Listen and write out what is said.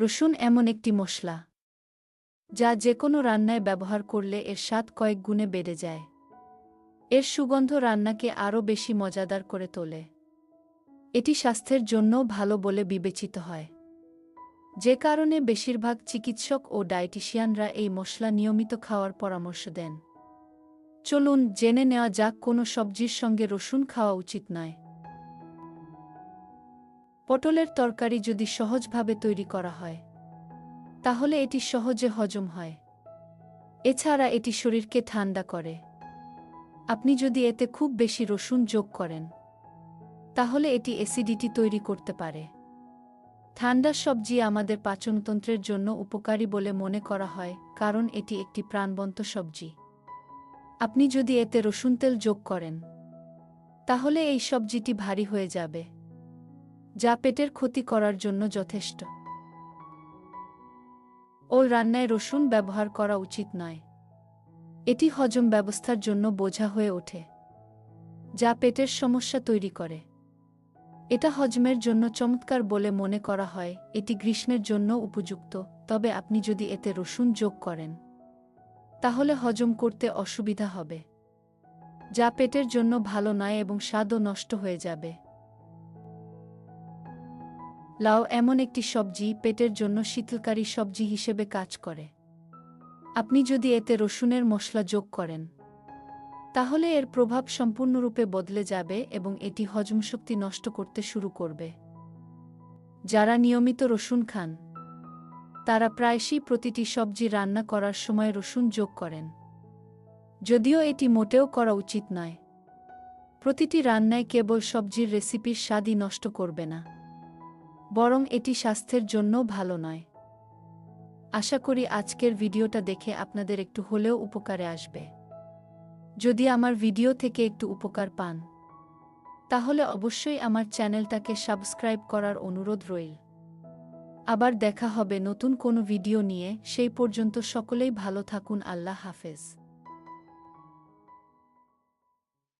রসুন এমন একটি মশলা, যা যে কোনো রান্নায় ব্যবহার করলে এর স্বাদ কয়েক গুণে বেড়ে যায়। এর সুগন্ধ রান্নাকে আরও বেশি মজাদার করে তোলে। এটি স্বাস্থ্যের জন্য ভালো বলে বিবেচিত হয়। যে কারণে বেশিরভাগ চিকিৎসক ও ডায়েটিশিয়ানরা এই মশলা নিয়মিত খাওয়ার পরামর্শ দেন। চলুন জেনে নেওয়া যাক কোনো সবজির সঙ্গে রসুন খাওয়া উচিত নয়। পটলের তরকারি যদি সহজভাবে তৈরি করা হয়, তাহলে এটি সহজে হজম হয়। এছাড়া এটি শরীরকে ঠান্ডা করে। আপনি যদি এতে খুব বেশি রসুন যোগ করেন, তাহলে এটি অ্যাসিডিটি তৈরি করতে পারে। ঠান্ডা সবজি আমাদের পাচনতন্ত্রের জন্য উপকারী বলে মনে করা হয়, কারণ এটি একটি প্রাণবন্ত সবজি। আপনি যদি এতে রসুন তেল যোগ করেন, তাহলে এই সবজিটি ভারী হয়ে যাবে। যা পেটের ক্ষতি করার জন্য যথেষ্ট। ও রান্নায় রসুন ব্যবহার করা উচিত নয়। এটি হজম ব্যবস্থার জন্য বোঝা হয়ে ওঠে, যা পেটের সমস্যা তৈরি করে। এটা হজমের জন্য চমৎকার বলে মনে করা হয়, এটি গ্রীষ্মের জন্য উপযুক্ত, তবে আপনি যদি এতে রসুন যোগ করেন, তাহলে হজম করতে অসুবিধা হবে, যা পেটের জন্য ভালো নয় এবং স্বাদও নষ্ট হয়ে যাবে। লাউ এমন একটি সবজি পেটের জন্য শীতলকারী সবজি হিসেবে কাজ করে। আপনি যদি এতে রসুনের মশলা যোগ করেন, তাহলে এর প্রভাব সম্পূর্ণরূপে বদলে যাবে এবং এটি হজমশক্তি নষ্ট করতে শুরু করবে। যারা নিয়মিত রসুন খান, তারা প্রায়শই প্রতিটি সবজি রান্না করার সময় রসুন যোগ করেন। যদিও এটি মোটেও করা উচিত নয়। প্রতিটি রান্নায় কেবল সবজির রেসিপির স্বাদই নষ্ট করবে না। বরং এটি স্বাস্থ্যের জন্য ভালো নয়। আশা করি আজকের ভিডিওটা দেখে আপনাদের একটু হলেও উপকারে আসবে। যদি আমার ভিডিও থেকে একটু উপকার পান, তাহলে অবশ্যই আমার চ্যানেলটাকে সাবস্ক্রাইব করার অনুরোধ রইল। আবার দেখা হবে নতুন কোনো ভিডিও নিয়ে, সেই পর্যন্ত সকলেই ভালো থাকুন, আল্লাহ হাফেজ।